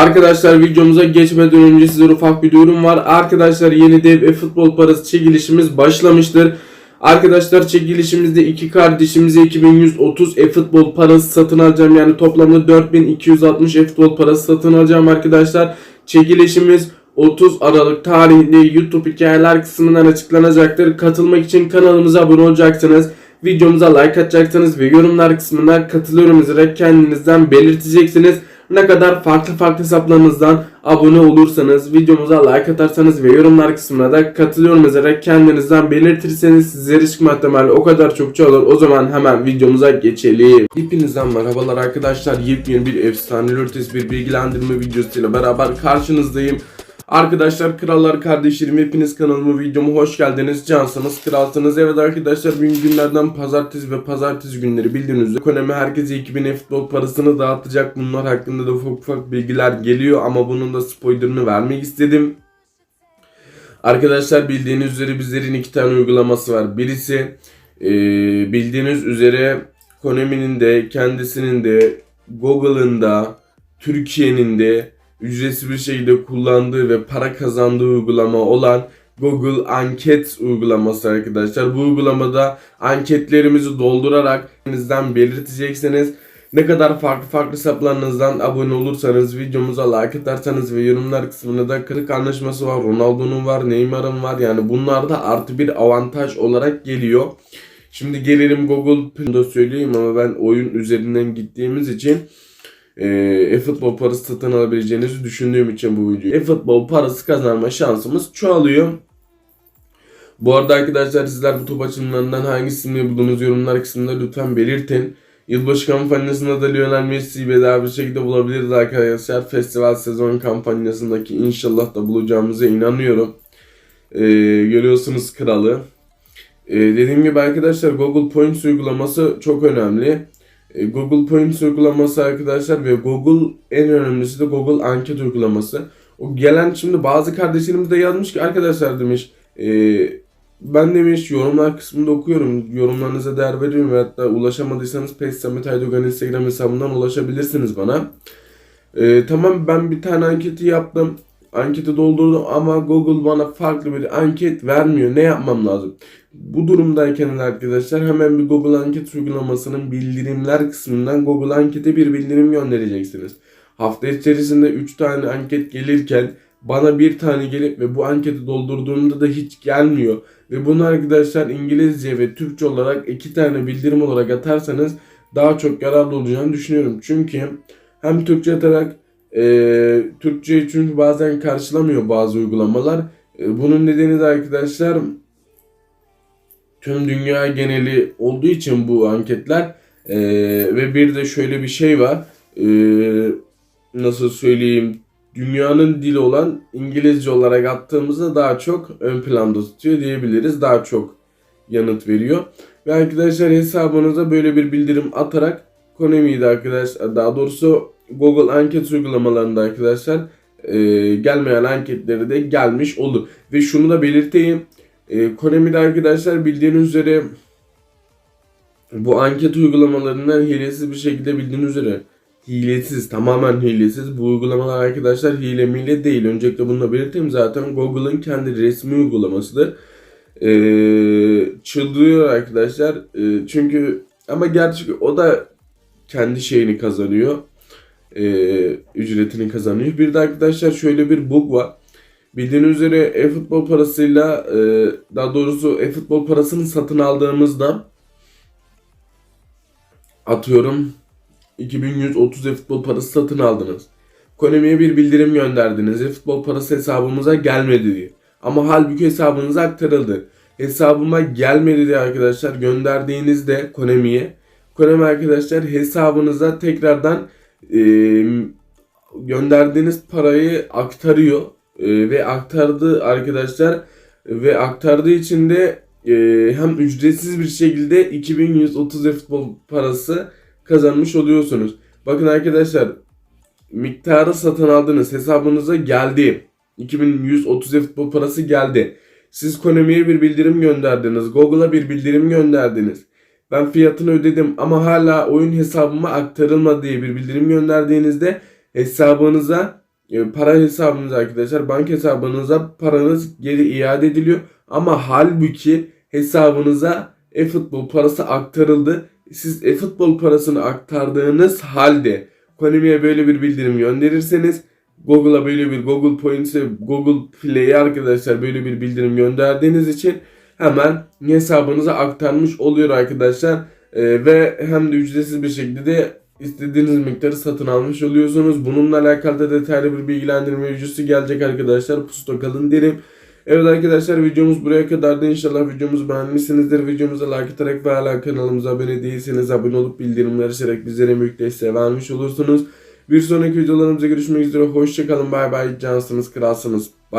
Arkadaşlar videomuza geçmeden önce size ufak bir duyurum var. Arkadaşlar yeni dev e futbol parası çekilişimiz başlamıştır. Arkadaşlar çekilişimizde iki kardeşimize 2130 e futbol parası satın alacağım. Yani toplamda 4260 e futbol parası satın alacağım arkadaşlar. Çekilişimiz 30 Aralık tarihinde YouTube hikayeler kısmından açıklanacaktır. Katılmak için kanalımıza abone olacaksınız. Videomuza like atacaksınız ve yorumlar kısmına katılıyorum yazarak kendinizden belirteceksiniz. Ne kadar farklı farklı hesaplarınızdan abone olursanız, videomuza like atarsanız ve yorumlar kısmına da katılıyorum yazarak kendinizden belirtirseniz sizlere çıkma ihtimali o kadar çokça olur. O zaman hemen videomuza geçelim. Hepinizden merhabalar arkadaşlar. Yepyeni bir efsane ötesi bir bilgilendirme videosuyla beraber karşınızdayım. Arkadaşlar krallar kardeşlerim hepiniz kanalıma videoma hoş geldiniz. Cansınız kralsınız. Evet arkadaşlar bugün günlerden pazartesi ve pazartesi günleri bildiğiniz üzere Konami herkese 2000 futbol parasını dağıtacak. Bunlar hakkında da ufak ufak bilgiler geliyor ama bunun da spoilerını vermek istedim. Arkadaşlar bildiğiniz üzere bizlerin iki tane uygulaması var. Birisi e, bildiğiniz üzere Konami'nin de kendisinin de Google'ın da Türkiye'nin de ücretsiz bir şekilde kullandığı ve para kazandığı uygulama olan Google Anket uygulaması arkadaşlar. Bu uygulamada anketlerimizi doldurarak kendinizden belirteceksiniz. Ne kadar farklı farklı hesaplarınızdan abone olursanız, videomuza like atarsanız ve yorumlar kısmında da kırık anlaşması var, Ronaldo'nun var, Neymar'ın var. Yani bunlar da artı bir avantaj olarak geliyor. Şimdi gelelim Google Play'da söyleyeyim ama ben oyun üzerinden gittiğimiz için e-futbol parası satın alabileceğinizi düşündüğüm için bu videoyu. E-futbol parası kazanma şansımız çoğalıyor. Bu arada arkadaşlar sizler bu top açımlarından hangisini bulduğunuz yorumlar kısmında lütfen belirtin. Yılbaşı kampanyasında da Lionel Messi'yi bedava bir şekilde bulabiliriz arkadaşlar. Festival sezon kampanyasındaki inşallah da bulacağımıza inanıyorum. Ee, görüyorsunuz kralı. Ee, dediğim gibi arkadaşlar Google Points uygulaması çok önemli. Ee, Google Points uygulaması arkadaşlar ve Google en önemlisi de Google Anket uygulaması. O gelen şimdi bazı kardeşlerimiz de yazmış ki arkadaşlar demiş e, ben demiş yorumlar kısmında okuyorum. Yorumlarınıza değer veriyorum ve hatta ulaşamadıysanız Pes Samet Aydogan Instagram hesabından ulaşabilirsiniz bana. Ee, tamam ben bir tane anketi yaptım. Anketi doldurdum ama Google bana farklı bir anket vermiyor. Ne yapmam lazım? Bu durumdayken arkadaşlar hemen bir Google Anket uygulamasının bildirimler kısmından Google Anket'e bir bildirim göndereceksiniz. Hafta içerisinde 3 tane anket gelirken bana bir tane gelip ve bu anketi doldurduğumda da hiç gelmiyor. Ve bunu arkadaşlar İngilizce ve Türkçe olarak iki tane bildirim olarak atarsanız daha çok yararlı olacağını düşünüyorum. Çünkü hem Türkçe atarak e, Türkçe çünkü bazen karşılamıyor bazı uygulamalar. E, bunun nedeni de arkadaşlar tüm dünya geneli olduğu için bu anketler e, ve bir de şöyle bir şey var. E, nasıl söyleyeyim dünyanın dili olan İngilizce olarak attığımızda daha çok ön planda tutuyor diyebiliriz. Daha çok yanıt veriyor. Ve arkadaşlar hesabınıza böyle bir bildirim atarak Konami'yi de arkadaşlar daha doğrusu Google anket uygulamalarında arkadaşlar e, gelmeyen anketleri de gelmiş olur. Ve şunu da belirteyim. E, Konami'de arkadaşlar bildiğiniz üzere bu anket uygulamalarından hilesiz bir şekilde bildiğiniz üzere hilesiz, tamamen hilesiz. Bu uygulamalar arkadaşlar hile mile değil. Öncelikle bunu da belirteyim. Zaten Google'ın kendi resmi uygulamasıdır. Ee, çıldırıyor arkadaşlar. Ee, çünkü ama gerçek o da kendi şeyini kazanıyor. Ee, ücretini kazanıyor. Bir de arkadaşlar şöyle bir bug var. Bildiğiniz üzere e-futbol parasıyla e, daha doğrusu e-futbol parasını satın aldığımızda atıyorum 2130 e-futbol parası satın aldınız. Konami'ye bir bildirim gönderdiniz. E-futbol parası hesabımıza gelmedi diye. Ama halbuki hesabınıza aktarıldı. Hesabıma gelmedi diye arkadaşlar gönderdiğinizde Konami'ye Konami arkadaşlar hesabınıza tekrardan e, gönderdiğiniz parayı aktarıyor. E, ve aktardı arkadaşlar ve aktardığı için de e, hem ücretsiz bir şekilde 2130 e-futbol parası kazanmış oluyorsunuz. Bakın arkadaşlar miktarı satın aldınız hesabınıza geldi. 2130 futbol parası geldi. Siz Konami'ye bir bildirim gönderdiniz. Google'a bir bildirim gönderdiniz. Ben fiyatını ödedim ama hala oyun hesabıma aktarılmadı diye bir bildirim gönderdiğinizde hesabınıza e, para hesabınıza arkadaşlar banka hesabınıza paranız geri iade ediliyor. Ama halbuki hesabınıza e-futbol parası aktarıldı. Siz e-futbol parasını aktardığınız halde Konami'ye böyle bir bildirim gönderirseniz Google'a böyle bir Google Points'e Google Play'e arkadaşlar böyle bir bildirim gönderdiğiniz için hemen hesabınıza aktarmış oluyor arkadaşlar. Ee, ve hem de ücretsiz bir şekilde de istediğiniz miktarı satın almış oluyorsunuz. Bununla alakalı da detaylı bir bilgilendirme videosu gelecek arkadaşlar. Pusta kalın derim. Evet arkadaşlar videomuz buraya kadardı. İnşallah videomuzu beğenmişsinizdir. Videomuza like atarak ve hala kanalımıza abone değilseniz abone olup bildirimleri açarak bizlere büyük desteği vermiş olursunuz. Bir sonraki videolarımızda görüşmek üzere. Hoşçakalın. Bay bay. Cansınız, kralsınız. Bye.